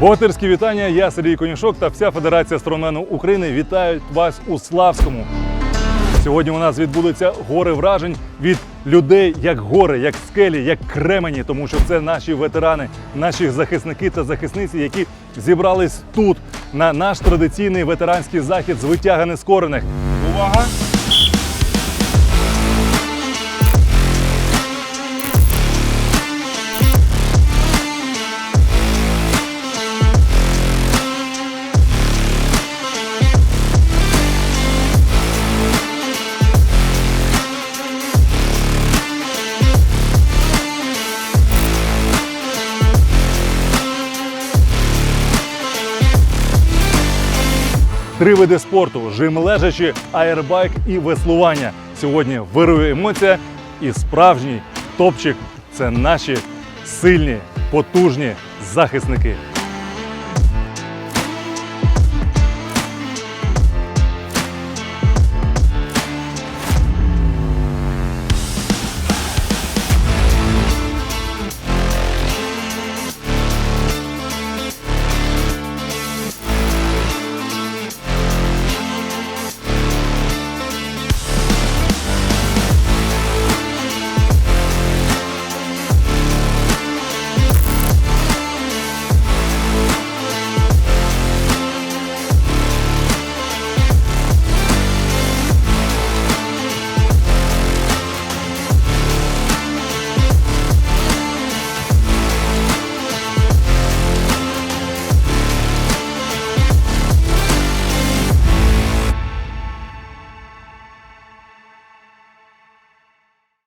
Богатирські вітання. Я Сергій Конюшок та вся Федерація стронгмену України вітають вас у Славському. Сьогодні у нас відбудуться гори вражень від людей, як гори, як скелі, як кремені, тому що це наші ветерани, наші захисники та захисниці, які зібрались тут на наш традиційний ветеранський захід з витяга нескорених. Увага! Три види спорту: жим лежачі, аербайк і веслування. Сьогодні вирує емоція і справжній топчик це наші сильні, потужні захисники.